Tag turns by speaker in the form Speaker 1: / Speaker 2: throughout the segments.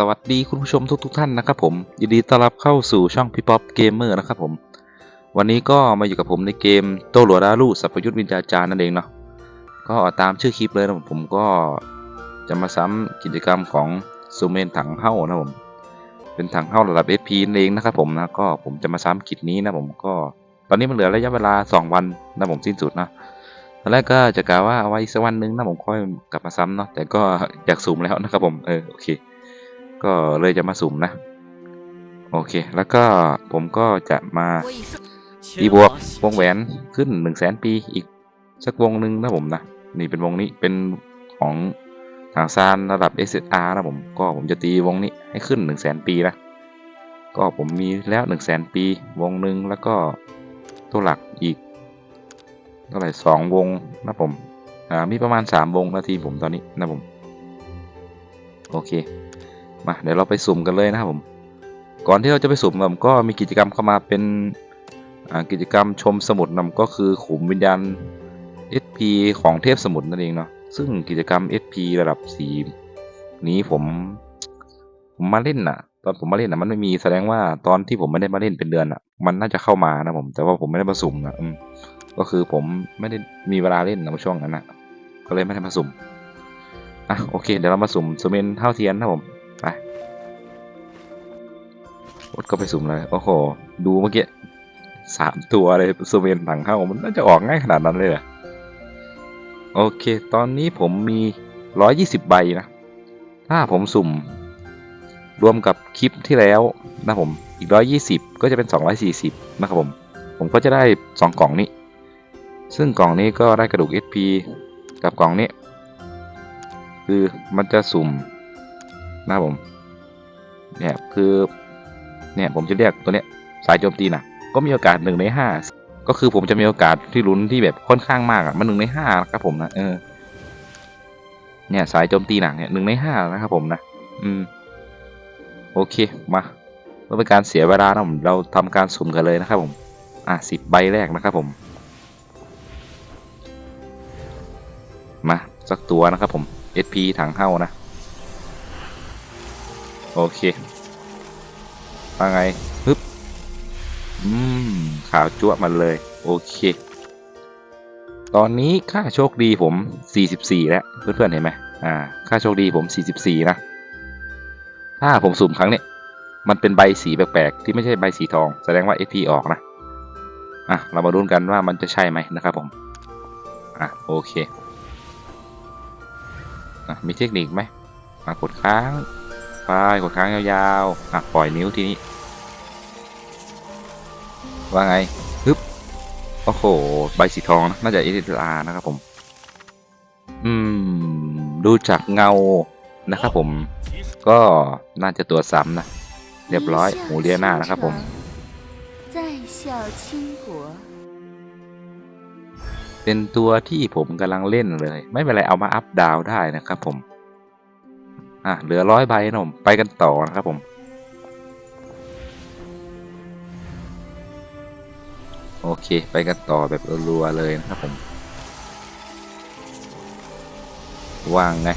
Speaker 1: สวัสดีคุณผู้ชมทุกทุกๆท่านนะครับผมยินดีต้อนรับเข้าสู่ช่องพี่ป๊อปเกมเมอร์นะครับผมวันนี้ก็มาอยู่กับผมในเกมโตหลัวดารูสัพพยุทธวิญญาจารย์นั่นเองเนาะก็ตามชื่อคลิปเลยนะผมก็จะมาซ้ำกิจกรรมของซูเมนถังเฮ้านะผมเป็นถังเฮ้าระดับ SP นั่นเองนะครับผมนะก็ผมจะมาซ้ำกิจนี้นะผมก็ตอนนี้มันเหลือระยะเวลา 2 วันนะผมสิ้นสุดนะตอนแรกก็จะกล่าวว่าเอาไว้สักวันหนึงนะผมค่อยกลับมาซ้ำเนาะแต่ก็อยากซูมแล้วนะครับผมเออโอเค ก็เลยจะมาสุ่มนะ โอเค แล้วก็ผมก็จะมาอีบวกวงแหวนขึ้นหนึ่งแสนปีอีกสักวงหนึ่งนะผมนะ นี่เป็นวงนี้เป็นของทางซานระดับ SSR นะผม ก็ผมจะตีวงนี้ให้ขึ้น1 0 0 0 0แสนปีนะ ก็ผมมีแล้ว 1 0 0 0 0แสนปี วงหนึ่งแล้วก็ตัวหลักอีกเท่าไหร่สองวงนะผมมีประมาณ 3 วงนาทีผมตอนนี้นะผม โอเค มาเดี๋ยวเราไปสุ่มกันเลยนะครับผม ก่อนที่เราจะไปสุ่มผมก็มีกิจกรรมเข้ามาเป็นกิจกรรมชมสมุดนำก็คือขุมวิญญาณ SP ของเทพสมุทรนั่นเองเนาะซึ่งกิจกรรม SP ระดับสีนี้ผมผมมาเล่นน่ะ ตอนผมมาเล่นน่ะมันไม่มีแสดงว่าตอนที่ผมไม่ได้มาเล่นเป็นเดือนอะ มันน่าจะเข้ามานะผม แต่ว่าผมไม่ได้มาสุ่มนะอก็คือผมไม่ได้มีเวลาเล่นในช่วงนั้นนะก็เลยไม่ได้มาสุ่มอะโอเค เดี๋ยวเรามาสุ่มซูเมนเท่าเทียนนะผม กดก็ไปสุ่มเลยโอ้โห ดูเมื่อกี้สามตัวเลยซูเมนถังเข้ามันน่าจะออกง่ายขนาดนั้นเลยเหรอโอเค ตอนนี้ผมมีร้อยยี่สิบใบนะ ถ้าผมสุ่ม รวมกับคลิปที่แล้วนะผมอีกร้อยยี่สิบก็จะเป็นสองร้อยสี่สิบนะครับผม ผมก็จะได้สองกล่องนี้ ซึ่งกล่องนี้ก็ได้กระดูก SP กับกล่องนี้ คือมันจะสุ่มนะครับผมเนี่ยคือ เนี่ยผมจะเรียกตัวเนี้ยสายโจมตีหนักก็มีโอกาสหนึ่งในห้าก็คือผมจะมีโอกาสที่ลุ้นที่แบบค่อนข้างมากอะมันหนึ่งในห้านะครับผมนะเออเนี่ยสายโจมตีหนักเนี่ยหนึ่งในห้านะครับผมนะอืมโอเคมาเพื่อเป็นการเสียเวลานะผมเราทำการสุ่มกันเลยนะครับผมอะสิบใบแรกนะครับผมมาสักตัวนะครับผม SP ถังเข้านะ โอเค ว่าไงฮึบอืมข่าวจั่วมาเลย โอเค ตอนนี้ค่าโชคดีผม 44 แล้ว เพื่อนๆเห็นไหมอ่า ค่าโชคดีผม 44 นะ ถ้าผมสุ่มครั้งเนี้ยมันเป็นใบสีแปลกๆ ที่ไม่ใช่ใบสีทอง แสดงว่า SP ออกนะ อะ เรามาดูกันว่ามันจะใช่ไหมนะครับผม อะ โอเค อะ มีเทคนิคไหมมากดค้างไปกดค้างยาวๆ อะ ปล่อยนิ้วทีนี้ ว่าไงฮึบโอ้โห ใบสีทองนะน่าจะอเดลานะครับผม อืม ดูจากเงานะครับผม ก็น่าจะตัวซ้ำนะ เรียบร้อยหมูเลียหน้านะครับผมเป็นตัวที่ผมกำลังเล่นเลย ไม่เป็นไรเอามาอัพดาวได้นะครับผม อะเหลือร้อยใบนะผมไปกันต่อนะครับผม โอเค ไปกันต่อแบบรัวๆเลยนะครับผมว่างไง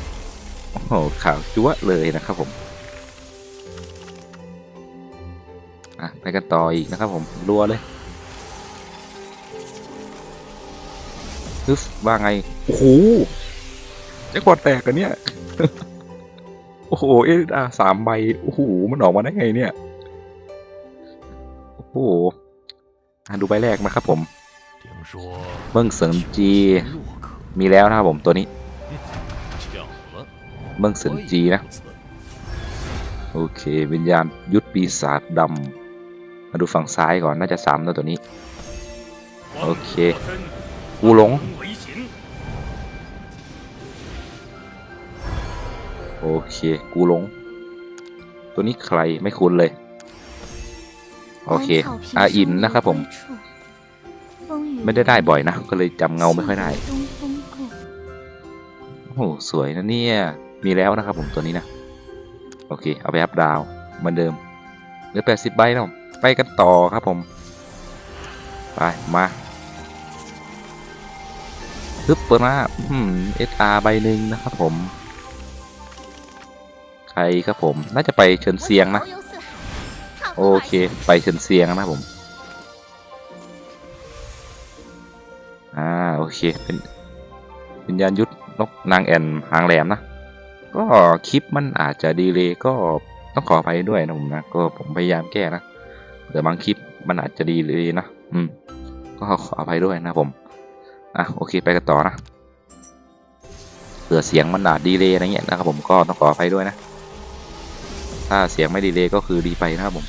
Speaker 1: โอ้โหข่าวจั๊วะเลยนะครับผมอะไปกันต่ออีกนะครับผมรัวเลยฮึบว่าไง โอ้โหแจ็คพอตแตกกันเนี่ย โอ้โหเอสอาสามใบ โอ้โห มันออกมาได้ไงเนี่ย โอ้โหอะ ดูใบแรกมาครับผม เบิ้งเสินจี มีแล้วนะครับผมตัวนี้ เบิ้งเสิ
Speaker 2: น
Speaker 1: จีนะ โอเควิญญาณยุทธปีศาจดำมาดูฝั่งซ้ายก่อนน่าจะซ้ำแล้วตัวนี้ โอเคกูหลง โอเค กูหลง ตัวนี้ใครไม่คุ้นเลย โอเคอาอินนะครับผม ไม่ได้ได้บ่อยนะ ก็เลยจำเงาไม่ค่อยได้ โอ้โหสวยนะเนี่ย มีแล้วนะครับผมตัวนี้นะ โอเค เอาไปอัพดาวเหมือนเดิมเหลือแปดสิบใบนะไปกันต่อครับผม ไป มาฮึบเปิดมาเอสอาร์ใบหนึ่งนะครับผม ใครครับผม น่าจะไปเชิญเซียงนะ โอเค ไปเชิญเซียงนะผม อ่า โอเค เป็นวิญญาณยุทธนกนางแอนหางแหลมนะ ก็คลิปมันอาจจะดีเลยก็ต้องขออภัยด้วยนะผมนะ ก็ผมพยายามแก้นะ แต่บางคลิปมันอาจจะดีเลยนะ อืม ก็ขออภัยด้วยนะผม อะ โอเค ไปกันต่อนะเผื่อเสียงมันอาจดีเลยอะไรเงี้ยนะครับผม ก็ต้องขออภัยด้วยนะ ถ้าเสียงไม่ดีเลยก็คือดีไปนะครับผม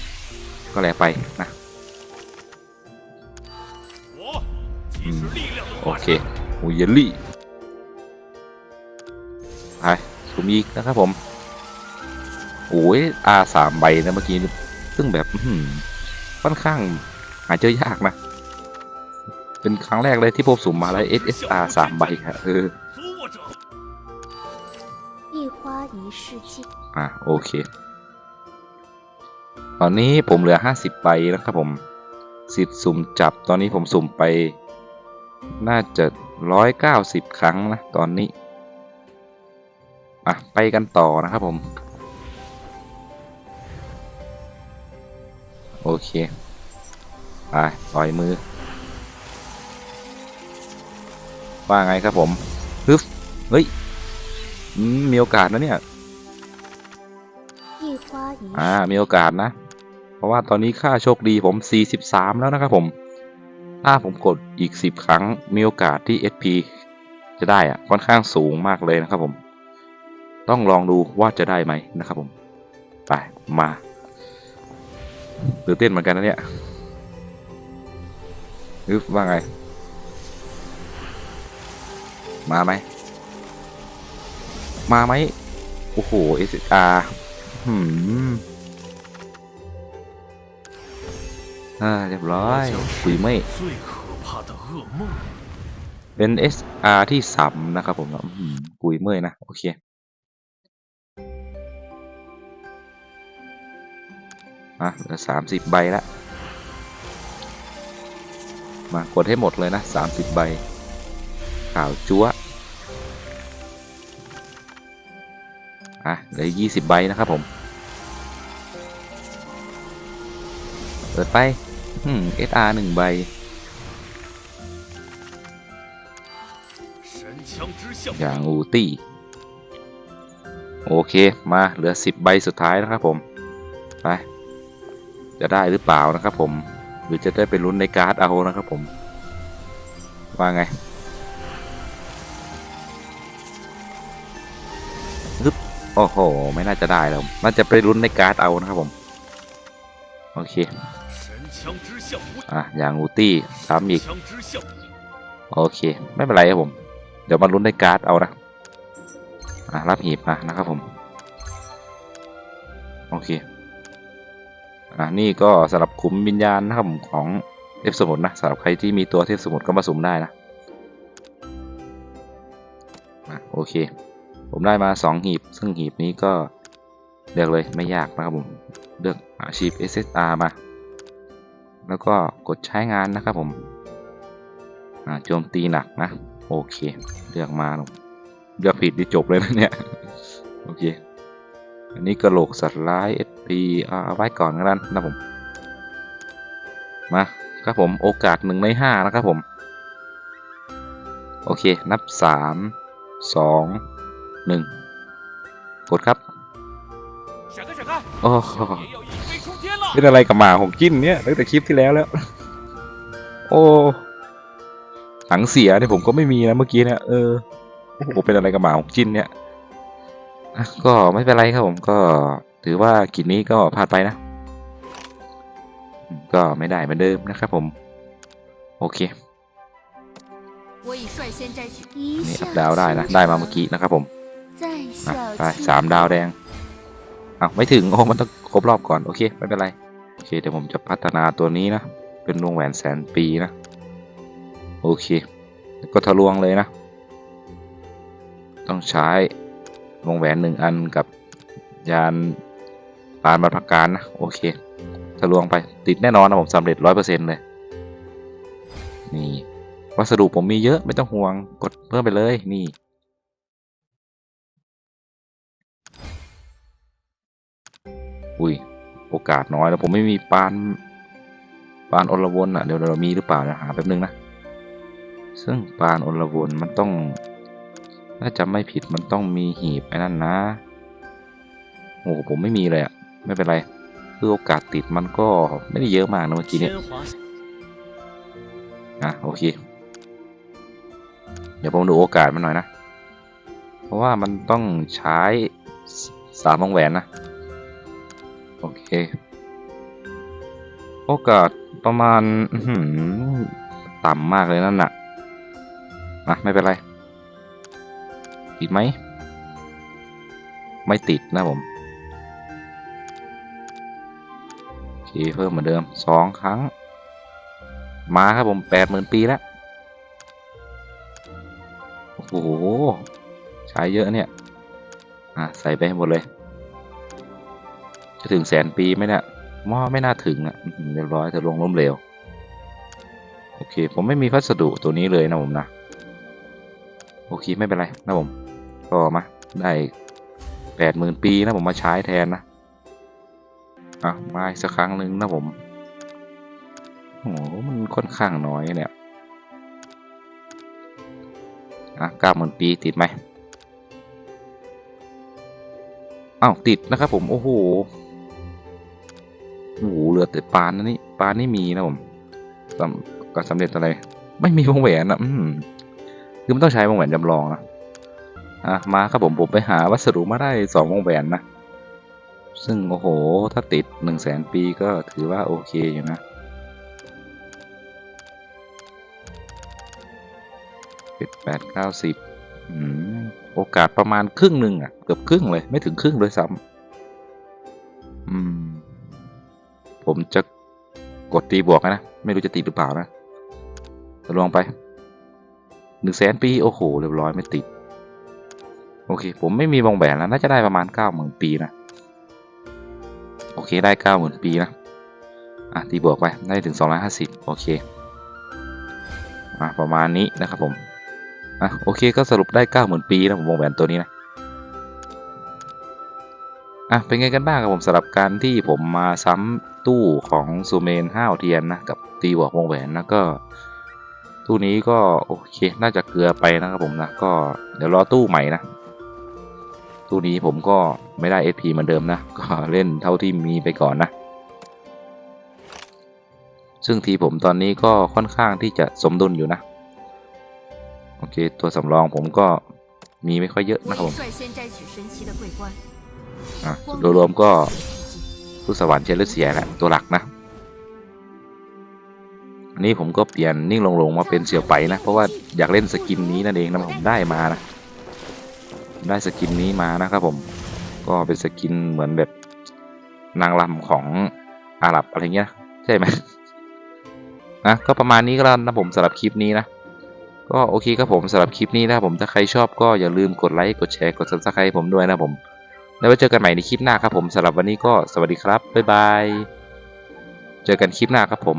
Speaker 1: ก็แล้วไปนะโอเค
Speaker 2: โอ
Speaker 1: เยลลี่ไปซูมอีกนะครับผมโอ้ยอาสามใบนะเมื่อกี้ ซึ่งแบบค่อนข้างหาเจอยากนะ เป็นครั้งแรกเลยที่พบสุ่มมาแล้ว SSR สามใบครับเอออะโอเค อนนี้ผมเหลือ 50ใบนะครับผมสิทธิ์สุ่มจับตอนนี้ผมสุ่มไป น่าจะ 190 ครั้งนะ ตอนนี้ อะ ไปกันต่อนะครับผม โอเค ไปปล่อยมือ ว่าไงครับผมฮึบเฮ้ย มีโอกาสนะเนี่ย อ่า มีโอกาสนะ ราะว่าตอนนี้ค่าโชคดีผม 43 แล้วนะครับผม ถ้าผมกดอีก 10 ครั้งมีโอกาสที่ SP จะได้อะค่อนข้างสูงมากเลยนะครับผม ต้องลองดูว่าจะได้ไหมนะครับผม ไปมาตื่นเต้นเหมือนกันนะเนี่ยนึกว่าไง มาไหม มาไหม โอ้โห SR หืม่าเรียบร้อยคุยไม่เป็น SR ที่สามนะครับผมกุยเมื่อยนะ โอเค อะสามสิบใบละ มากดให้หมดเลยนะสามสิบใบ ข่าวจั๊วอะเหลือยี่สิบใบนะครับผม เปิดไป อืม SR หนึ่งใบอย่างอูตี้ โอเค มาเหลือสิบใบสุดท้ายนะครับผม ไป จะได้หรือเปล่านะครับผม หรือจะได้เป็นลุ้นในการ์ดเอานะครับผม ว่าไงฮึบโอ้โห ไม่น่าจะได้แล้วน่าจะไปลุ้นในการ์ดเอานะครับผม โอเค อะยางอูตี้ซ้ำอีก โอเค ไม่เป็นไรครับผม เดี๋ยวมาลุ้นได้การ์ดเอานะ อะ รับหีบมานะครับผม โอเค อะ นี่ก็สำหรับคุ้มวิญญาณนะครับผมของเทพสมุทรนะสำหรับใครที่มีตัวเทพสมุทรก็มาสุ่มได้นะอะโอเค ผมได้มา 2 หีบ ซึ่งหีบนี้ก็เลือกเลยไม่ยากนะครับผม เลือกอาชีพ SSR มา แล้วก็กดใช้งานนะครับผมโจมตีหนักนะ โอเค เลือกมาเลือกผิดที่จบเลยนะเนี่ย โอเค อันนี้กระโหลกสัตว์ร้าย SP เอาไว้ก่อนกันนะผม มาครับผมโอกาสหนึ่งในห้านะครับผม โอเค นับสสามองหนึ่งกดครับ โอ้ เป็นอะไรกับหมาของจิ้นเนี่ยตั้งแต่คลิปที่แล้วแล้ว โอ้ถังเสียเนี่ยผมก็ไม่มีนะเมื่อกี้เนี่ยเออผมเป็นอะไรกับหมาของจิ้นเนี่ยก็ไม่เป็นไรครับผมก็ถือว่ากิจนี้ก็ผ่านไปนะ ก็ไม่ได้เหมือนเดิมนะครับผม โอเคนี่ดาวได้นะได้มาเมื่อกี้นะครับผมไปสามดาวแดงอ้าวไม่ถึงโอ้มันต้องครบรอบก่อน โอเค ไม่เป็นไร เคเดี๋ยวผมจะพัฒนาตัวนี้นะ เป็นวงแหวนแสนปีนะ โอเค ก็ทะลวงเลยนะ ต้องใช้วงแหวนหนึ่งอันกับยานปานบรรพการนะ โอเค ทะลวงไปติดแน่นอนนะผมสำเร็จร้อยเปอร์เซ็นต์เลย นี่ วัสดุผมมีเยอะไม่ต้องห่วงกดเพิ่มไปเลยนี่อุ้ย โอกาสน้อยแล้วผมไม่มีปานปานอลวนอะเดี๋ยวเรามีหรือเปล่าเดี๋ยวหาแป๊บนึงนะซึ่งปานอลวนมันต้องถ้าจำไม่ผิดมันต้องมีหีบไอ้นั่นนะโอ้โหผมไม่มีเลยอะไม่เป็นไรคือโอกาสติดมันก็ไม่ได้เยอะมากนะเมื่อกี้เนี่ยอะโอเค เดี๋ยวผมดูโอกาสมันหน่อยนะ เพราะว่ามันต้องใช้สามวงแหวนนะ โอเค โอกาสประมาณต่ำมากเลยนั่นน่ะอะไม่เป็นไร ติดไหม ไม่ติดนะผมโอเคเพิ่มเหมือนเดิมสองครั้ง มาครับผมแปดหมื่นปีแล้ว โอ้โห ใช้เยอะเนี่ย อะ ใส่ไปให้หมดเลย จะถึงแสนปีไหมเนี่ยมอไม่น่าถึงอะเรียบร้อยเธอลงล้มเหลวโอเค ผมไม่มีพัสดุตัวนี้เลยนะผมนะ โอเค ไม่เป็นไรนะผมก็มาได้แปดหมื่นปีนะผมมาใช้แทนนะอะมาอีกสักครั้งหนึ่งนะผมโอ้โหมันค่อนข้างน้อยเนี่ยอะเก้าหมื่นปีติดไหมอ้าวติดนะครับผม โอ้โห โอ้โหเหลือแต่ปานนะนี่ปานนี่มีนะผมสำก็สำเร็จอะไร ไม่มีวงแหวนอะ อืมคือมันต้องใช้วงแหวนจำลองนะอะมาครับผมผมไปหาวัสดุมาได้สองวงแหวนนะซึ่งโอ้โห ถ้าติดหนึ่งแสนปีก็ถือว่าโอเคอยู่นะ็ดแปดเก้าสิบโอกาสประมาณครึ่งหนึ่งอะ เกือบครึ่งเลย ไม่ถึงครึ่งด้วยซ้ำ ผมจะกดตีบวกนะ ไม่รู้จะติดหรือเปล่านะลองไปหนึ่งแสนปี โอ้โห เรียบร้อยไม่ติด โอเค ผมไม่มีวงแหวนแล้ว น่าจะได้ประมาณเก้าหมื่นปีนะ โอเค ได้เก้าหมื่นปีนะ อะ ตีบวกไป ได้ถึงสองร้อยห้าสิบโอเค อะ ประมาณนี้นะครับผม อะ โอเค ก็สรุปได้เก้าหมื่นปีนะผมวงแหวนตัวนี้นะ อะเป็นไงกันบ้างครับผมสำหรับการที่ผมมาซ้ำตู้ของซูเมนห้าวเทียนนะกับตีบวกวงแหวนนะก็ ตู้นี้ก็โอเคน่าจะเกลือไปนะครับผมนะก็เดี๋ยวรอตู้ใหม่นะ ตู้นี้ผมก็ไม่ได้ SP เหมือนเดิมนะ ก็เล่นเท่าที่มีไปก่อนนะ ซึ่งทีผมตอนนี้ก็ค่อนข้างที่จะสมดุลอยู่นะ โอเค ตัวสำรองผมก็มีไม่ค่อยเยอะนะครับผม โดยรวมก็ผู้สวรรค์เชลเซียแหละตัวหลักนะอันนี้ผมก็เปลี่ยนนิ่งลงๆมาเป็นเสี่ยวไปนะ เพราะว่าอยากเล่นสกินนี้นั่นเองนะผมได้มานะ ได้สกินนี้มานะครับผม ก็เป็นสกินเหมือนแบบนางรำของอาหรับอะไรเงี้ยใช่ไหมนะก็ประมาณนี้ก็แล้วนะผมสำหรับคลิปนี้นะก็โอเคครับผมสำหรับคลิปนี้นะผมถ้าใครชอบก็อย่าลืมกดไลค์กดแชร์กด subscribe ผมด้วยนะผม แล้วไว้เจอกันใหม่ในคลิปหน้าครับผมสำหรับวันนี้ก็สวัสดีครับบ๊ายบายเจอกันคลิปหน้าครับผม